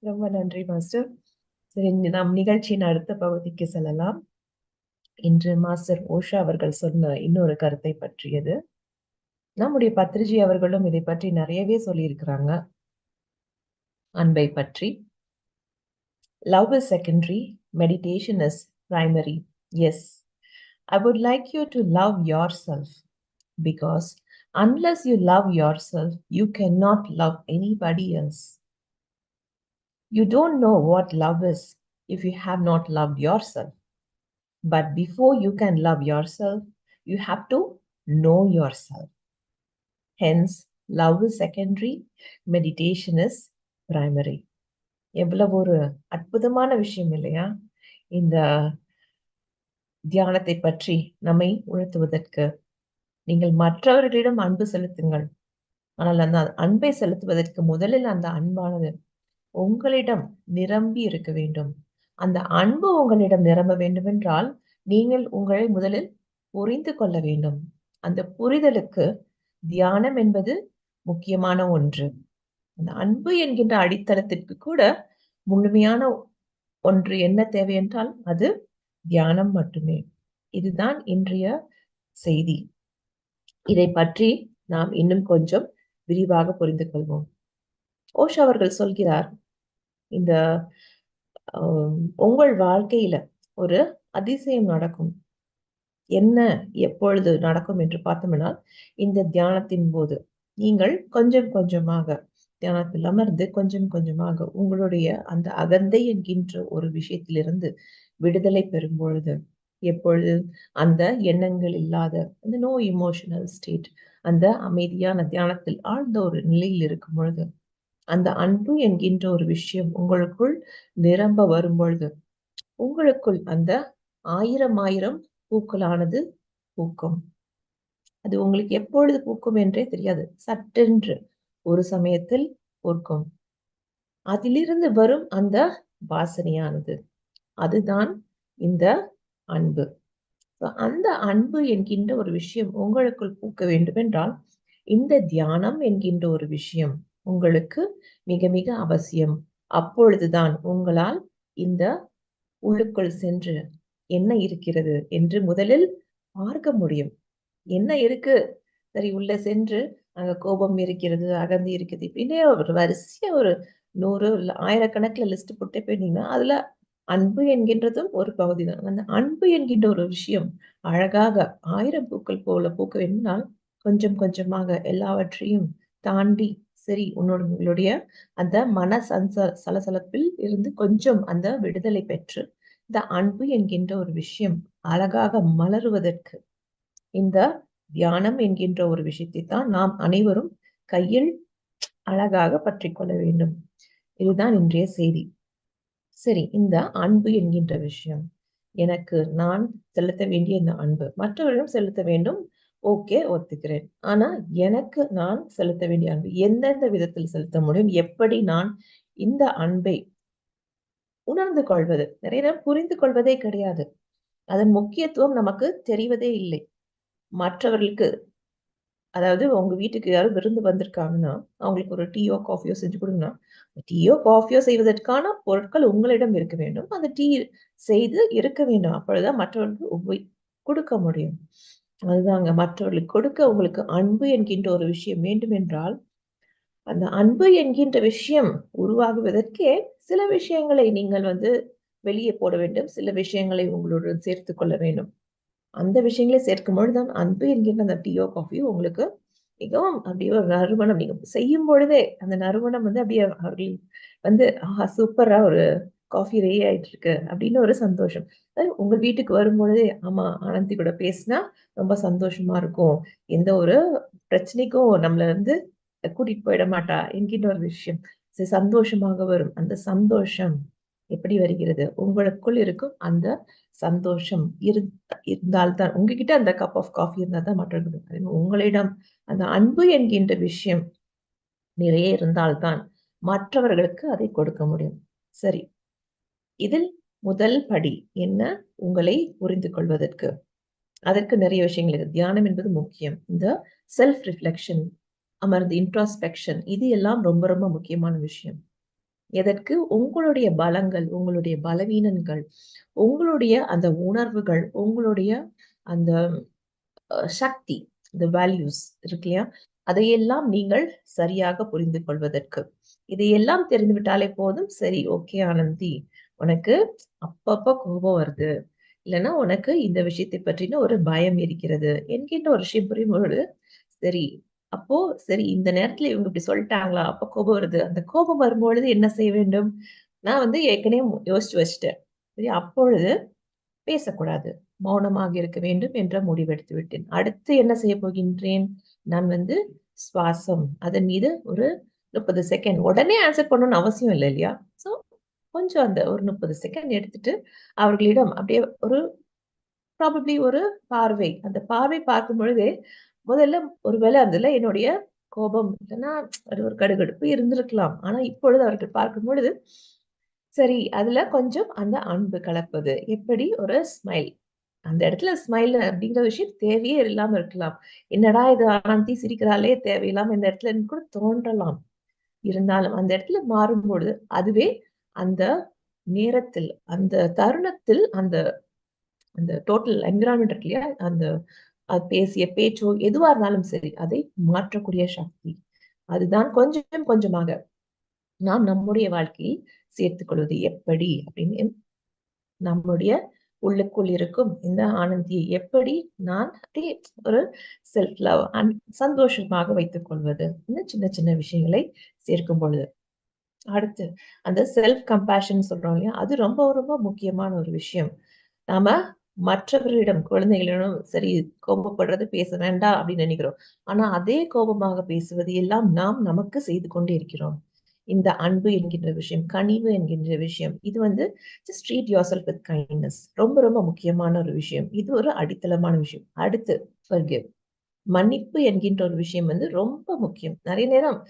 ரொம்ப நன்றி மாஸ்டர். சரி நாம் நிகழ்ச்சியின் அடுத்த பகுதிக்கு செல்லலாம். இன்று மாஸ்டர் ஓஷா அவர்கள் சொன்ன இன்னொரு கருத்தை பற்றியது. நம்முடைய பத்ரிஜி அவர்களும் இதை பற்றி நிறையவே சொல்லியிருக்கிறாங்க. அன்பை பற்றி. Love is secondary meditation is primary as I would like you to love yourself because unless you love yourself, you cannot love anybody else. You don't know what love is if you have not loved yourself. But before you can love yourself, you have to know yourself. Hence, love is secondary, meditation is primary. எவ்வளவு ஒரு அற்புதமான விஷயம் இல்லையா? இந்த தியானத்தை பற்றி நம்மை உணர்த்துவதற்கு. நீங்கள் மற்றவர்களிடம் அன்பு செலுத்துங்கள். ஆனால் அந்த அன்பை செலுத்துவதற்கு முதலில் அந்த அன்பானது உங்களிடம் நிரம்பி இருக்க வேண்டும். அந்த அன்பு உங்களிடம் நிரம்ப வேண்டுமென்றால், நீங்கள் உங்களை முதலில் புரிந்து கொள்ள வேண்டும். அந்த புரிதலுக்கு தியானம் என்பது முக்கியமான ஒன்று. அந்த அன்பு என்கின்ற அடித்தளத்திற்கு கூட முழுமையான ஒன்று என்ன தேவை என்றால், அது தியானம் மட்டுமே. இதுதான் இன்றைய செய்தி. இதை பற்றி நாம் இன்னும் கொஞ்சம் விரிவாக புரிந்து கொள்வோம். ஓஷ் அவர்கள் சொல்கிறார், இந்த உங்கள் வாழ்க்கையில ஒரு அதிசயம் நடக்கும். என்ன, எப்பொழுது நடக்கும் என்று பார்த்தோம்னால் இந்த தியானத்தின் போது. நீங்கள் கொஞ்சம் கொஞ்சமாக தியானத்தில் அமர்ந்து கொஞ்சம் கொஞ்சமாக உங்களுடைய அந்த அகந்தை என்கின்ற ஒரு விஷயத்திலிருந்து விடுதலை பெறும் பொழுது, எப்பொழுது அந்த எண்ணங்கள் இல்லாத அந்த நோ எமோஷனல் ஸ்டேட் அந்த அமைதியான தியானத்தில் ஆழ்ந்த ஒரு நிலையில் இருக்கும் பொழுது, அந்த அன்பு என்கின்ற ஒரு விஷயம் உங்களுக்குள் நிரம்ப வரும்பொழுது, உங்களுக்குள் அந்த ஆயிரம் ஆயிரம் பூக்களானது பூக்கும். அது உங்களுக்கு எப்பொழுது பூக்கும் என்றே தெரியாது. சட்டென்று ஒரு சமயத்தில் பூக்கும். அதிலிருந்து வரும் அந்த வாசனையானது. அதுதான் இந்த அன்பு. அந்த அன்பு என்கின்ற ஒரு விஷயம் உங்களுக்குள் பூக்க வேண்டுமென்றால், இந்த தியானம் என்கின்ற ஒரு விஷயம் உங்களுக்கு மிக மிக அவசியம். அப்பொழுதுதான் உங்களால் இந்த உள்ளுக்குள் சென்று என்ன இருக்கிறது என்று முதலில் பார்க்க முடியும். என்ன இருக்கு? சரி உள்ள சென்று அங்க கோபம் இருக்கிறது, அகந்தி இருக்குது. இப்படின்னே ஒரு வரிசையா ஒரு நூறு இல்லை ஆயிரக்கணக்கில் லிஸ்ட் போட்டே போயிருந்தீங்கன்னா, அதுல அன்பு என்கின்றதும் ஒரு பகுதி தான். அந்த அன்பு என்கின்ற ஒரு விஷயம் அழகாக ஆயிரம் பூக்கள் போல பூக்க வேண்டினால் கொஞ்சம் கொஞ்சமாக எல்லாவற்றையும் தாண்டி, சரி உன்னோட உங்களுடைய அந்த மன சன்ச சலசலப்பில் இருந்து கொஞ்சம் அந்த விடுதலை பெற்று, இந்த அன்பு என்கின்ற ஒரு விஷயம் அழகாக மலருவதற்கு, இந்த தியானம் என்கின்ற ஒரு விஷயத்தை தான் நாம் அனைவரும் கையில் அழகாக பற்றி கொள்ள வேண்டும். இதுதான் இன்றைய செய்தி. சரி, இந்த அன்பு என்கின்ற விஷயம். எனக்கு நான் செலுத்த வேண்டிய இந்த அன்பு. மற்றவர்களும் செலுத்த வேண்டும். ஓகே, ஒத்துக்கிறேன். ஆனா, எனக்கு நான் செலுத்த வேண்டிய அன்பு எந்தெந்த விதத்தில் செலுத்த முடியும்? எப்படி நான் இந்த அன்பை உணர்ந்து கொள்வது? நிறைய நேரம் புரிந்து கொள்வதே கிடையாது. அதன் முக்கியத்துவம் நமக்கு தெரிவதே இல்லை. மற்றவர்களுக்கு அதாவது உங்க வீட்டுக்கு யாரும் விருந்து வந்திருக்காங்கன்னா, அவங்களுக்கு ஒரு டீயோ, காஃபியோ செஞ்சு கொடுங்கன்னா டீயோ, காஃபியோ செய்வதற்கான பொருட்கள் உங்களிடம் இருக்க வேண்டும். அந்த டீ செய்து இருக்க வேண்டும். அப்பொழுதுதான் மற்றவர்களுக்கு உப கொடுக்க முடியும். அதுதாங்க மற்றவர்களுக்கு கொடுக்க உங்களுக்கு அன்பு என்கின்ற ஒரு விஷயம் வேண்டுமென்றால், அந்த அன்பு என்கின்ற விஷயம் உருவாகுவதற்கே சில விஷயங்களை நீங்கள் வந்து வெளியே போட வேண்டும். சில விஷயங்களை உங்களுடன் சேர்த்து கொள்ள வேண்டும். அந்த விஷயங்களை சேர்க்கும்பொழுது தான் அன்பு என்கின்ற அந்த டீயோ, காஃபியோ உங்களுக்கு மிகவும் அப்படியே ஒரு நறுமணம் நீங்க செய்யும் பொழுதே அந்த நறுமணம் வந்து அப்படியே அவர்கள் வந்து, ஆஹா! சூப்பரா ஒரு காஃபி ரெடி ஆயிட்டு இருக்கு அப்படின்னு ஒரு சந்தோஷம். உங்க வீட்டுக்கு வரும்பொழுதே, ஆமா ஆனந்தி கூட பேசினா ரொம்ப சந்தோஷமா இருக்கும். எந்த ஒரு பிரச்சனைக்கும் நம்மள வந்து கூட்டிட்டு போயிட மாட்டா என்கின்ற ஒரு விஷயம். சந்தோஷமாக வரும். அந்த சந்தோஷம் எப்படி வருகிறது? உங்களுக்குள் இருக்கும் அந்த சந்தோஷம் இரு இருந்தால் தான் உங்ககிட்ட அந்த கப் ஆஃப் காஃபி இருந்தால் தான் மற்றவர்களுக்கு உங்களிடம் அந்த அன்பு என்கின்ற விஷயம் நிறைய இருந்தால் தான் மற்றவர்களுக்கு அதை கொடுக்க முடியும். சரி. இதில் முதல் படி என்ன? உங்களை புரிந்து கொள்வதற்கு. அதற்கு நிறைய விஷயங்கள் இருக்கு. தியானம் என்பது முக்கியம். இந்த செல்ஃப் ரிஃப்ளெக்ஷன் அமர்ந்து இன்ட்ராஸ்பெக்ஷன் இது எல்லாம் ரொம்ப ரொம்ப முக்கியமான விஷயம் எதற்கு? உங்களுடைய பலங்கள் உங்களுடைய பலவீனங்கள் உங்களுடைய அந்த உணர்வுகள் உங்களுடைய அந்த சக்தி இந்த வேல்யூஸ் இருக்கு இல்லையா? அதையெல்லாம் நீங்கள் சரியாக புரிந்து கொள்வதற்கு. இதையெல்லாம் தெரிந்து விட்டாலே போதும். சரி ஓகே ஆனந்தி. உனக்கு அப்பப்ப கோபம் வருது. இல்லைன்னா உனக்கு இந்த விஷயத்தை பற்றின ஒரு பயம் இருக்கிறது என்கின்ற ஒரு விஷயம் புரியும்போது சரி அப்போ சரி இந்த நேரத்துல இவங்க இப்படி சொல்லிட்டாங்களா? அப்ப கோபம் வருது. அந்த கோபம் வரும்பொழுது என்ன செய்ய வேண்டும்? நான் வந்து ஏற்கனவே யோசிச்சு வச்சுட்டேன். சரி அப்பொழுது பேசக்கூடாது. மௌனமாக இருக்க வேண்டும் என்ற முடிவெடுத்து விட்டேன். அடுத்து என்ன செய்ய போகின்றேன்? நான் வந்து சுவாசம். அதன் மீது ஒரு முப்பது செகண்ட். உடனே ஆன்சர் பண்ணணும்னு அவசியம் இல்லை இல்லையா? ஸோ கொஞ்சம் அந்த ஒரு முப்பது செகண்ட் எடுத்துட்டு அவர்களிடம் அப்படியே ஒரு ப்ராபப்ளி ஒரு பார்வை. அந்த பார்வை பார்க்கும் பொழுது முதல்ல ஒருவேளை அதுல என்னுடைய கோபம் இல்லைன்னா அது ஒரு கடுகடுப்பு இருந்திருக்கலாம். ஆனா இப்பொழுது அவர்கள் பார்க்கும் பொழுது சரி அதுல கொஞ்சம் அந்த அன்பு கலப்பது. எப்படி? ஒரு ஸ்மைல் அந்த இடத்துல ஸ்மைல் அப்படிங்கிற விஷயம் தேவையே இல்லாம இருக்கலாம். என்னடா இது ஆனந்தி சிரிக்கிறாளே தேவையில்லாம இந்த இடத்துல கூட தோன்றலாம். இருந்தாலும் அந்த இடத்துல மாறும்பொழுது அதுவே அந்த நேரத்தில் அந்த தருணத்தில் அந்த அந்த டோட்டல் என்விரான்மெண்ட் இருக்கு இல்லையா? அந்த அது பேசிய பேச்சோ எதுவா இருந்தாலும் சரி அதை மாற்றக்கூடிய சக்தி. அதுதான் கொஞ்சம் கொஞ்சமாக நாம் நம்முடைய வாழ்க்கையில் சேர்த்துக் கொள்வது எப்படி அப்படின்னு நம்முடைய உள்ளுக்குள் இருக்கும் இந்த ஆனந்தியை எப்படி நான் ஒரு செல்ஃப் லவ் அண்ட் சந்தோஷமாக வைத்துக் கொள்வது. இந்த சின்ன சின்ன விஷயங்களை சேர்க்கும் பொழுது. அடுத்து அந்த செல்ஃப் கம்பேஷன் சொல்றோம் இல்லையா? அது ரொம்ப ரொம்ப முக்கியமான ஒரு விஷயம். நாம மற்றவர்களிடம் குழந்தைகளிடம் சரி கோபப்படுறது பேச வேண்டாம் அப்படின்னு நினைக்கிறோம். ஆனா அதே கோபமாக பேசுவது எல்லாம் நாம் நமக்கு செய்து கொண்டே இருக்கிறோம். இந்த அன்பு என்கின்ற விஷயம் கனிவு என்கின்ற விஷயம் இது வந்து just treat yourself with kindness ரொம்ப ரொம்ப முக்கியமான ஒரு விஷயம். இது ஒரு அடித்தளமான விஷயம். அடுத்து ஃபர்கிவ் மன்னிப்பு என்கின்ற ஒரு விஷயம் வந்து ரொம்ப முக்கியம். நிறைய நேரம்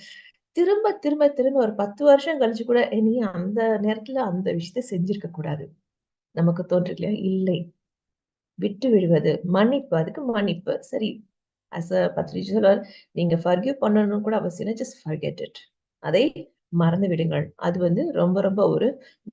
திரும்ப திரும்ப திரும்ப ஒரு பத்து வருஷம் கழிச்சு கூட இனி அந்த நேரத்துல அந்த விஷயத்த செஞ்சிருக்க கூடாது. நமக்கு தோன்றில்லையா இல்லை. விட்டு விடுவது மன்னிப்பு அதுக்கு மன்னிப்பு. சரி அஸ் அ பத்து நீங்க ஃபர்கியூ பண்ணணும் கூட அவசியம் ஜஸ்ட் ஃபர்கெட் இட் அதை மறந்து விடுங்கள். அது வந்து ரொம்ப ரொம்ப ஒரு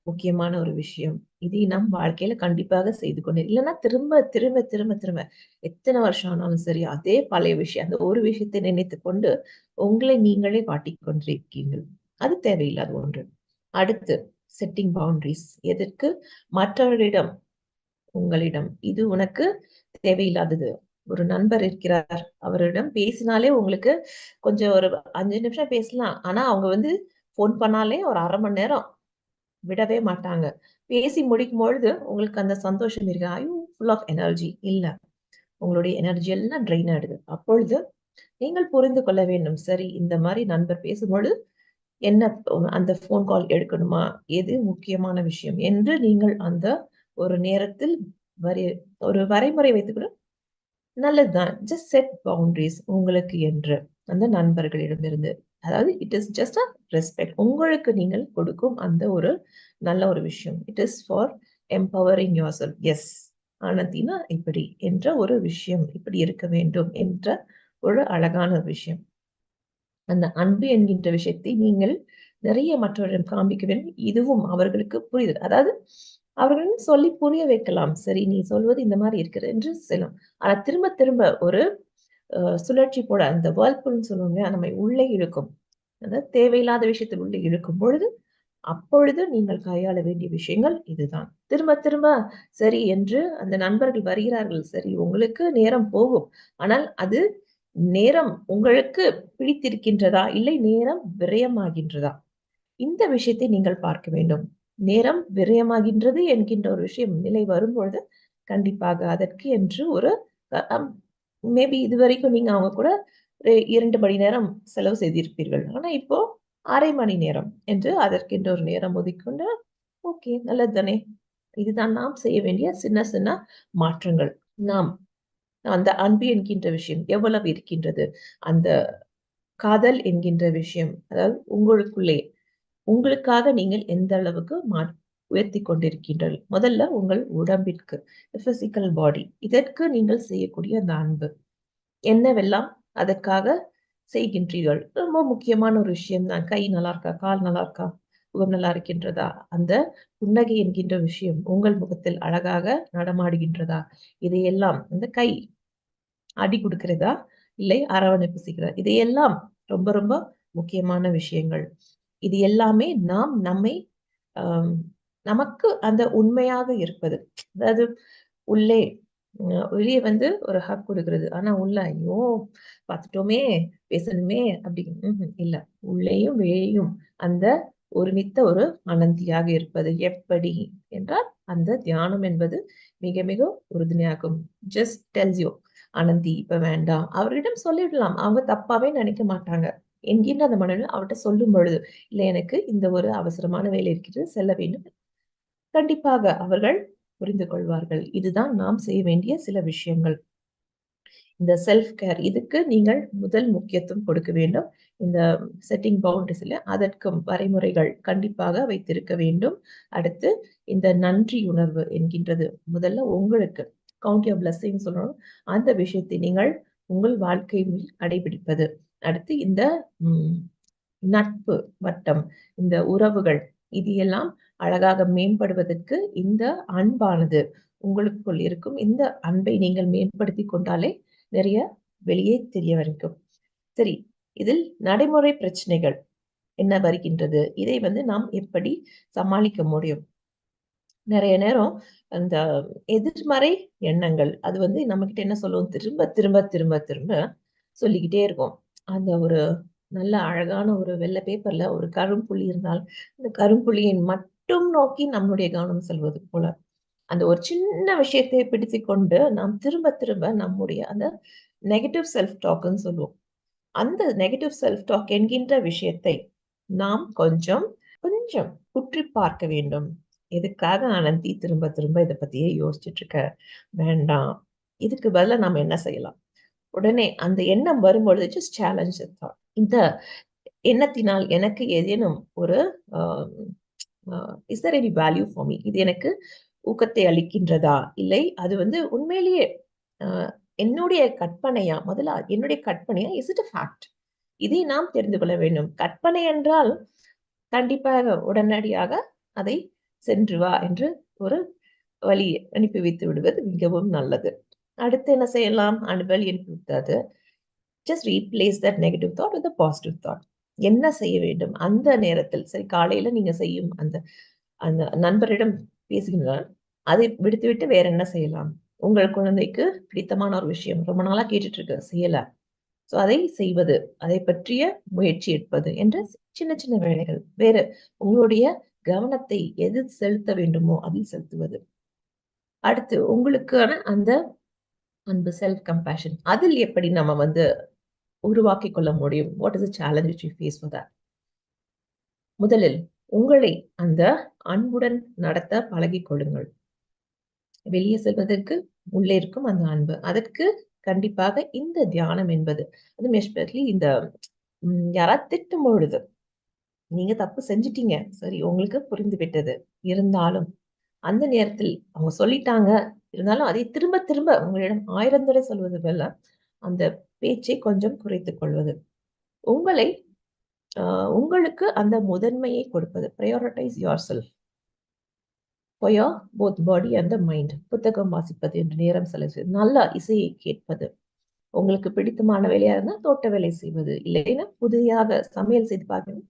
முக்கியமான ஒரு விஷயம். இதை நம் வாழ்க்கையில கண்டிப்பாக செய்து கொண்டு இல்லைன்னா திரும்ப திரும்ப திரும்ப திரும்ப எத்தனை வருஷம் ஆனாலும் சரி அதே பழைய விஷயம் அந்த ஒரு விஷயத்தை நினைத்து கொண்டு உங்களை நீங்களே காட்டிக் கொண்டிருக்கீங்கள் அது தேவையில்லாத ஒன்று. அடுத்து செட்டிங் பவுண்டரிஸ் எதற்கு? மற்றவர்களிடம் உங்களிடம். இது உனக்கு தேவையில்லாதது. ஒரு நண்பர் இருக்கிறார். அவரிடம் பேசினாலே உங்களுக்கு கொஞ்சம் ஒரு அஞ்சு நிமிஷம் பேசலாம். ஆனா அவங்க வந்து ஃபோன் பண்ணாலே ஒரு அரை மணி நேரம் விடவே மாட்டாங்க. பேசி முடிக்கும் பொழுது உங்களுக்கு அந்த சந்தோஷம் இருக்கு. ஐயோ ஃபுல் ஆஃப் எனர்ஜி இல்ல. உங்களுடைய எனர்ஜி எல்லாம் ட்ரெயின் ஆயிடுது. அப்பொழுது நீங்கள் புரிந்து கொள்ள வேண்டும். சரி இந்த மாதிரி நண்பர் பேசும்பொழுது என்ன அந்த ஃபோன் கால் எடுக்கணுமா? எது முக்கியமான விஷயம்? என்று நீங்கள் அந்த ஒரு நேரத்தில் வரி ஒரு வரைமுறை வைத்துக்கூட நல்லதுதான். ஜஸ்ட் செட் பவுண்டரிஸ் உங்களுக்கு என்று அந்த நண்பர்களிடமிருந்து. அதாவது it is just a respect உங்களுக்கு நீங்கள் கொடுக்கும் அந்த ஒரு நல்ல ஒரு விஷயம். It is for empowering yourself as ஆனந்தினா இப்படி என்ற ஒரு விஷயம் இப்படி இருக்க வேண்டும் என்ற ஒரு அழகான ஒரு விஷயம். அந்த அன்பு என்கின்ற விஷயத்தை நீங்கள் நிறைய மற்றவரிடம் காண்பிக்க வேண்டும். இதுவும் அவர்களுக்கு புரியுது அதாவது அவர்கள் சொல்லி புரிய வைக்கலாம். சரி நீ சொல்வது இந்த மாதிரி இருக்கிறது என்று செல்லும். ஆனா திரும்ப திரும்ப ஒரு சுழற்சி போட அந்த வேர்ல்புல்னு சொல்லுவாங்க நம்மை உள்ளே இழுக்கும். அதாவது தேவையில்லாத விஷயத்தில் உள்ளே இழுக்கும் பொழுது அப்பொழுது நீங்கள் கையாள வேண்டிய விஷயங்கள் இதுதான். திரும்ப திரும்ப சரி என்று அந்த நண்பர்கள் வருகிறார்கள். சரி உங்களுக்கு நேரம் போகும். ஆனால் அது நேரம் உங்களுக்கு பிடித்திருக்கின்றதா? இல்லை நேரம் விரயமாகின்றதா? இந்த விஷயத்தை நீங்கள் பார்க்க வேண்டும். நேரம் விரயமாகின்றது என்கின்ற ஒரு விஷயம் நிலை வரும்பொழுது கண்டிப்பாக அதற்கு என்று ஒரு மேபி இது வரைக்கும் நீங்க அவங்க கூட இரண்டு மணி நேரம் செலவு செய்திருப்பீர்கள். ஆனா இப்போ அரை மணி நேரம் என்று அதற்கென்று ஒரு நேரம் ஒதுக்கொண்டு ஓகே நல்லது தானே இதுதான் நாம் செய்ய வேண்டிய சின்ன சின்ன மாற்றங்கள். நாம் அந்த அன்பு என்கின்ற விஷயம் எவ்வளவு இருக்கின்றது அந்த காதல் என்கின்ற விஷயம் அதாவது உங்களுக்குள்ளே உங்களுக்காக நீங்கள் எந்த அளவுக்கு மா உயர்த்தி கொண்டிருக்கின்றீர்கள்? முதல்ல உங்கள் உடம்பிற்கு பிசிக்கல் பாடி இதற்கு நீங்கள் செய்யக்கூடிய அந்த அன்பு. என்னவெல்லாம் அதற்காக செய்கின்றீர்கள்? ரொம்ப முக்கியமான ஒரு விஷயம் தான். கை நல்லா இருக்கா? கால் நல்லா இருக்கா? முகம் நல்லா இருக்கின்றதா? அந்த புன்னகை என்கின்ற விஷயம் உங்கள் முகத்தில் அழகாக நடமாடுகின்றதா? இதையெல்லாம் இந்த கை அடி கொடுக்கிறதா? இல்லை அரவணைப்பு செய்கிறதா? இதையெல்லாம் ரொம்ப ரொம்ப முக்கியமான விஷயங்கள். இது எல்லாமே நாம் நம்மை நமக்கு அந்த உண்மையாக இருப்பது. அதாவது உள்ளே வெளியே வந்து ஒரு ஹக் கொடுக்கிறது. ஆனா உள்ள ஐயோ பார்த்துட்டோமே பேசணுமே அப்படின்னு இல்ல. உள்ளேயும் வெளியும் அந்த ஒருமித்த ஒரு அனந்தியாக இருப்பது. எப்படி என்றால் அந்த தியானம் என்பது மிக மிக உறுதுணையாகும். ஜஸ்ட் டெல்ஸ் யூ அனந்தி இப்ப வேண்டாம். அவர்களிடம் சொல்லிவிடலாம் அவங்க தப்பாவே நினைக்க மாட்டாங்க. என்கின்ற அந்த மனநிலை அவர்கிட்ட சொல்லும் பொழுது இல்லை எனக்கு இந்த ஒரு அவசரமான வேலை இருக்கிறது செல்ல வேண்டும். கண்டிப்பாக அவர்கள் புரிந்து கொள்வார்கள். இதுதான் நாம் செய்ய வேண்டிய சில விஷயங்கள். இந்த செல்ஃப் கேர் இதுக்கு நீங்கள் முதல் முக்கியத்துவம் கொடுக்க வேண்டும். இந்த செட்டிங் பவுண்டரிஸ்ல அதற்கும் வரைமுறைகள் கண்டிப்பாக வைத்திருக்க வேண்டும். அடுத்து இந்த நன்றி உணர்வு என்கின்றது. முதல்ல உங்களுக்கு கவுண்ட் யோர் பிளஸ்ஸிங் சொல்லணும் அந்த விஷயத்தை நீங்கள் உங்கள் வாழ்க்கையில் கடைபிடிப்பது. அடுத்து இந்த நட்பு வட்டம் இந்த உறவுகள் இது எல்லாம் அழகாக மேம்படுவதற்கு இந்த அன்பானது உங்களுக்குள் இருக்கும். இந்த அன்பை நீங்கள் மேம்படுத்தி கொண்டாலே நிறைய வெளியே தெரிய வரைக்கும். சரி இதில் நடைமுறை பிரச்சனைகள் என்ன வருகின்றது? இதை வந்து நாம் எப்படி சமாளிக்க முடியும்? நிறைய நேரம் அந்த எதிர்மறை எண்ணங்கள் அது வந்து நம்ம கிட்ட என்ன சொல்லுவோம் திரும்ப திரும்ப திரும்ப திரும்ப சொல்லிக்கிட்டே இருக்கும். அந்த ஒரு நல்ல அழகான ஒரு வெள்ளை பேப்பர்ல ஒரு கரும்புள்ளி இருந்தால் அந்த கரும்புள்ளியின் மட்டும் நோக்கி நம்மளுடைய கவனம் செல்வது போல. அந்த ஒரு சின்ன விஷயத்தை பிடித்து கொண்டு நாம் திரும்ப திரும்ப நம்முடைய அந்த நெகட்டிவ் செல்ஃப் டாக்னு சொல்லுவோம். அந்த நெகட்டிவ் செல்ஃப் டாக் என்கின்ற விஷயத்தை நாம் கொஞ்சம் கொஞ்சம் உற்றி பார்க்க வேண்டும். எதுக்காக அனந்தி திரும்ப திரும்ப இதை பத்தியே யோசிச்சுட்டு இருக்க? வேண்டாம். இதுக்கு பதிலாக நம்ம என்ன செய்யலாம்? உடனே அந்த எண்ணம் வரும்பொழுது ஜஸ்ட் சேலஞ்ச் தாட் இந்த எண்ணத்தினால் எனக்கு ஏதேனும் ஒரு is there any value for me இது எனக்கு ஊக்கத்தை அளிக்கின்றதா? இல்லை அது வந்து உண்மையிலேயே என்னுடைய கற்பனையா? முதல்ல என்னுடைய கற்பனையா? இஸ் இட் அ ஃபேக்ட் இதை நாம் தெரிந்து கொள்ள வேண்டும். கற்பனை என்றால் கண்டிப்பாக உடனடியாக அதை சென்று வா என்று ஒரு வழி அனுப்பி வைத்து விடுவது மிகவும் நல்லது. அடுத்து என்ன செய்யலாம்? அனுப்பி அனுப்பி just replace that negative thought with positive thought என்ன செய்ய வேண்டும்? அந்த நேரத்தில் சரி காலையில நீங்க செய்யும் அந்த அந்த நண்பரிடம் பேசுகின்றால் அதை விடுத்துவிட்டு வேற என்ன செய்யலாம்? உங்கள் குழந்தைக்கு பிடித்தமான ஒரு விஷயம். ரொம்ப நாளா கேட்டுட்டு இருக்க செய்யல. ஸோ அதை செய்வது. அதை பற்றிய முயற்சி எடுப்பது என்ற சின்ன சின்ன வேலைகள். வேறு உங்களுடைய கவனத்தை எது செலுத்த வேண்டுமோ அதில் செலுத்துவது. அடுத்து உங்களுக்கான அந்த அன்பு செல்ஃப் கம்பேஷன் அதில் எப்படி நம்ம வந்து உருவாக்கி கொள்ள முடியும்? What is challenge you face for that முதலில் உங்களை அந்த அன்புடன் நடத்த பழகி கொள்ளுங்கள். வெளியே செல்வதற்கு உள்ளே இருக்கும் அந்த அன்பு. அதற்கு கண்டிப்பாக இந்த தியானம் என்பது அதுவும் எஸ்பெஷலி இந்த யாராவது திட்டும் பொழுது நீங்க தப்பு செஞ்சிட்டீங்க. சரி உங்களுக்கு புரிந்து விட்டது இருந்தாலும் அந்த நேரத்தில் அவங்க சொல்லிட்டாங்க. இருந்தாலும் அதை திரும்ப திரும்ப உங்களிடம் ஆயிரம் தடவை சொல்வது போல அந்த பேச்சை கொஞ்சம் குறைத்துக் கொள்வது. உங்களை உங்களுக்கு அந்த முதன்மையை கொடுப்பது. ப்ரையாரிட்டைஸ் யோர் செல்ஃப் பொயோ போத் பாடி அண்ட் மைண்ட் புத்தகம் வாசிப்பது என்று நேரம் செலவு நல்லா இசையை கேட்பது. உங்களுக்கு பிடித்தமான வேலையா இருந்தால் தோட்ட வேலை செய்வது. இல்லைன்னா புதியாக சமையல் செய்து பார்க்கணும்.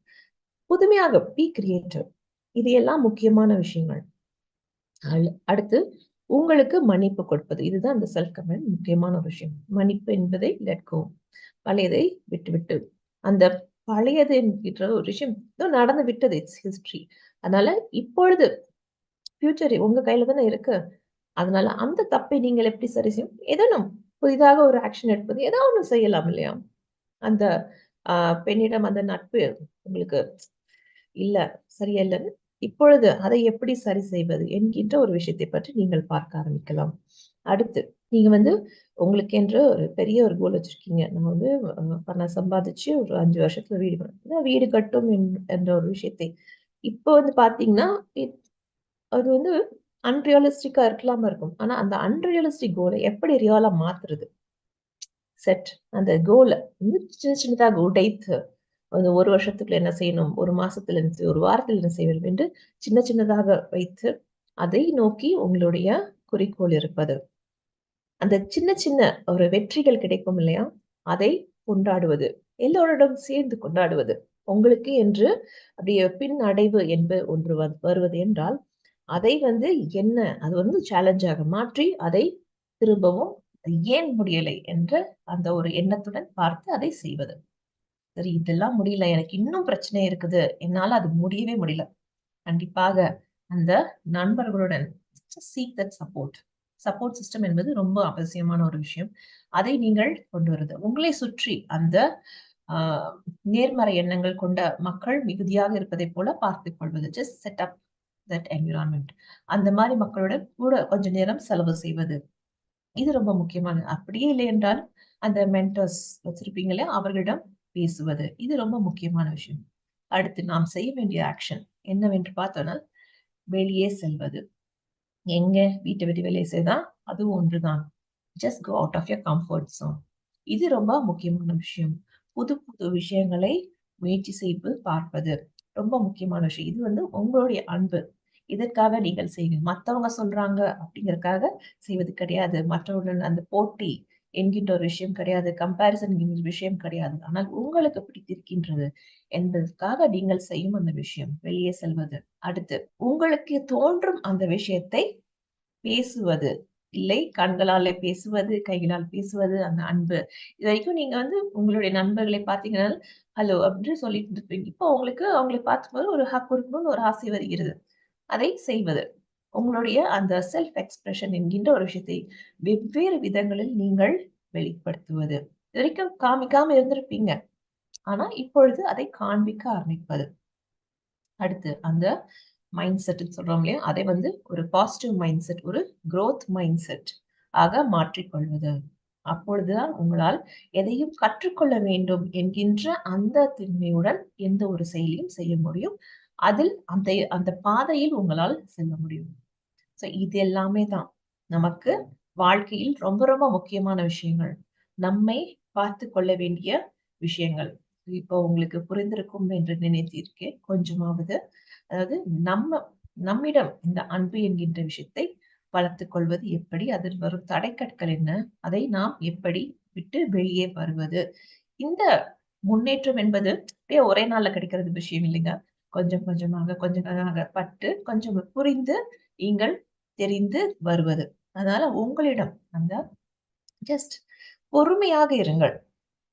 புதுமையாக பி கிரியேட்டர் இது எல்லாம் முக்கியமான விஷயங்கள். அடுத்து உங்களுக்கு மன்னிப்பு கொடுப்பது. இதுதான் இந்த செல்ஃப் கமெண்ட் முக்கியமான ஒரு விஷயம். மன்னிப்பு என்பதை லெட்கோ பழையதை விட்டுவிட்டு. அந்த பழையது என்கின்ற ஒரு விஷயம் நடந்து விட்டது. இட்ஸ் ஹிஸ்டரி அதனால இப்பொழுது ஃபியூச்சர் உங்க கையில தானே இருக்கு. அதனால அந்த தப்பை நீங்கள் எப்படி சரி செய்யும்? எதனும் புதிதாக ஒரு ஆக்ஷன் எடுப்பது. ஏதோ ஒன்று செய்யலாம் இல்லையா? அந்த பெண்ணிடம் அந்த நட்பு உங்களுக்கு இல்ல சரியா இல்லைன்னு இப்பொழுது அதை எப்படி சரி செய்வது என்கின்ற ஒரு விஷயத்தை பற்றி நீங்கள் பார்க்க ஆரம்பிக்கலாம். அடுத்து நீங்க வந்து உங்களுக்கு என்று ஒரு பெரிய ஒரு கோல் வச்சிருக்கீங்க. நான் வந்து பணம் சம்பாதிச்சு ஒரு அஞ்சு வருஷத்துல வீடு வீடு கட்டும் என்ற ஒரு விஷயத்தை. இப்போ வந்து பாத்தீங்கன்னா அது வந்து அன்ரியலிஸ்டிக்கா இருக்கலாம இருக்கும். ஆனா அந்த அன்ரியலிஸ்டிக் கோலை எப்படி ரியலா மாத்துறது? செட் அந்த கோலை சின்ன சின்னதாக உடைத்து அந்த ஒரு வருஷத்துக்குள்ள என்ன செய்யணும்? ஒரு மாசத்துல இருந்து ஒரு வாரத்தில் என்ன செய்ய வேண்டும் என்று சின்ன சின்னதாக வைத்து அதை நோக்கி உங்களுடைய குறிக்கோள் இருப்பது. அந்த சின்ன சின்ன ஒரு வெற்றிகள் கிடைக்கும் இல்லையா? அதை கொண்டாடுவது. எல்லோரிடம் சேர்ந்து கொண்டாடுவது. உங்களுக்கு என்று அப்படியே பின் அடைவு என்பது ஒன்று வருவது என்றால் அதை வந்து என்ன அது வந்து சேலஞ்சாக மாற்றி அதை திரும்பவும் ஏன் முடியலை என்ற அந்த ஒரு எண்ணத்துடன் பார்த்து அதை செய்வது. சரி இதெல்லாம் முடியல. எனக்கு இன்னும் பிரச்சனை இருக்குது. என்னால அது முடியவே முடியல. கண்டிப்பாக அந்த நண்பர்களுடன் seek that support support system என்பது ரொம்ப அவசியமான ஒரு விஷயம். அதை நீங்கள் கொண்டு வருது. உங்களை சுற்றி அந்த நேர்மறை எண்ணங்கள் கொண்ட மக்கள் மிகுதியாக இருப்பதை போல பார்த்துக் கொள்வது. Just set up that environment அந்த மாதிரி மக்களுடன் கூட கொஞ்ச நேரம் செலவு செய்வது. இது ரொம்ப முக்கியமானது. அப்படியே இல்லை என்றால் அந்த மென்டர்ஸ் வச்சிருப்பீங்களே அவர்களிடம் பேசுவது. இது ரொம்ப முக்கியமான விஷயம். அடுத்து நாம் செய்ய வேண்டிய ஆக்ஷன் என்னவென்று பார்த்தோம்னா வெளியே செல்வது. எங்க வீட்டை விட்டு வெளியே செய்தா அதுவும் ஒன்றுதான். Just go out of your comfort zone இது ரொம்ப முக்கியமான விஷயம். புது புது விஷயங்களை முயற்சி செய்து பார்ப்பது ரொம்ப முக்கியமான விஷயம். இது வந்து உங்களுடைய அன்பு. இதற்காக நீங்கள் செய்வீங்க மற்றவங்க சொல்றாங்க அப்படிங்கறக்காக செய்வது கிடையாது. மற்றவர்களுடன் அந்த போட்டி என்கின்ற ஒரு விஷயம் கிடையாது கம்பாரிசன் விஷயம் கிடையாது. ஆனால் உங்களுக்கு பிடித்திருக்கின்றது என்பதற்காக நீங்கள் செய்யும் அந்த விஷயம். வெளியே செல்வது. அடுத்து உங்களுக்கு தோன்றும் அந்த விஷயத்தை பேசுவது. இல்லை கண்களால பேசுவது கைகளால் பேசுவது அந்த அன்பு. இது வரைக்கும் நீங்க வந்து உங்களுடைய நண்பர்களை பார்த்தீங்கன்னா ஹலோ அப்படின்னு சொல்லிட்டு இருப்பீங்க. இப்போ உங்களுக்கு அவங்களை பார்க்கும்போது ஒரு ஹக் கொடுக்கணும்னு ஒரு ஆசை வருகிறது. அதை செய்வது. உங்களுடைய அந்த செல்ஃப் எக்ஸ்பிரஷன் என்கின்ற ஒரு விஷயத்தை வெவ்வேறு விதங்களில் நீங்கள் வெளிப்படுத்துவது. இது வரைக்கும் காமிக்காம இருந்திருப்பீங்க. ஆனா இப்பொழுது அதை காண்பிக்க ஆரம்பிப்பது. அடுத்து அந்த மைண்ட் செட் சொல்றோம் இல்லையா? அதை வந்து ஒரு பாசிட்டிவ் மைண்ட் செட் ஒரு க்ரோத் மைண்ட் செட் ஆக மாற்றிக்கொள்வது. அப்பொழுதுதான் உங்களால் எதையும் கற்றுக்கொள்ள வேண்டும் என்கின்ற அந்த திண்மையுடன் எந்த ஒரு செயலையும் செய்ய முடியும். அதில் அந்த அந்த பாதையில் உங்களால் செல்ல முடியும். ஸோ இது எல்லாமே தான் நமக்கு வாழ்க்கையில் ரொம்ப ரொம்ப முக்கியமான விஷயங்கள். நம்மை பார்த்து கொள்ள வேண்டிய விஷயங்கள். இப்போ உங்களுக்கு புரிந்திருக்கும் என்று நினைத்திருக்கேன் கொஞ்சமாவது அதாவது நம்ம நம்மிடம் இந்த அன்பு என்கின்ற விஷயத்தை வளர்த்து கொள்வது எப்படி அதில் வரும் தடைக்கற்கள் என்ன அதை நாம் எப்படி விட்டு வெளியே வருவது? இந்த முன்னேற்றம் என்பது அப்படியே ஒரே நாள்ல கிடைக்கிறது விஷயம் இல்லைங்க. கொஞ்சம் கொஞ்சமாக கொஞ்சம் கொஞ்சமாக பட்டு கொஞ்சம் புரிந்து நீங்கள் தெரிந்து வருவது. அதனால உங்களிடம் அந்த ஜஸ்ட் பொறுமையாக இருங்கள்.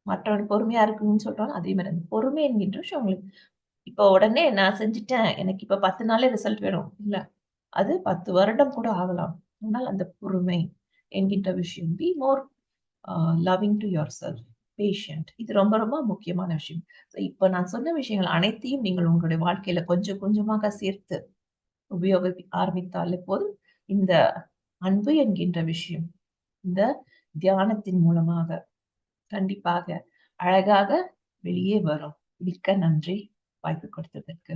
மற்றவன் பொறுமையா இருக்குன்னு சொல்றோம் அதே மாதிரி அந்த பொறுமை என்கின்ற விஷயம் உங்களுக்கு. இப்போ உடனே நான் செஞ்சுட்டேன் எனக்கு இப்ப பத்து நாளே ரிசல்ட் வேணும். இல்ல அது பத்து வருடம் கூட ஆகலாம். ஆனால் அந்த பொறுமை என்கின்ற விஷயம் be more loving to yourself patient இது ரொம்ப ரொம்ப முக்கியமான விஷயம். இப்போ நான் சொன்ன விஷயங்கள் அனைத்தையும் நீங்கள் உங்களுடைய வாழ்க்கையில கொஞ்சம் கொஞ்சமாக சேர்த்து உபயோக ஆரம்பித்தாலே போதும். இந்த அன்பு என்கின்ற விஷயம் இந்த தியானத்தின் மூலமாக கண்டிப்பாக அழகாக வெளியே வரும். மிக்க நன்றி. வாய்ப்பு கொடுத்ததற்கு.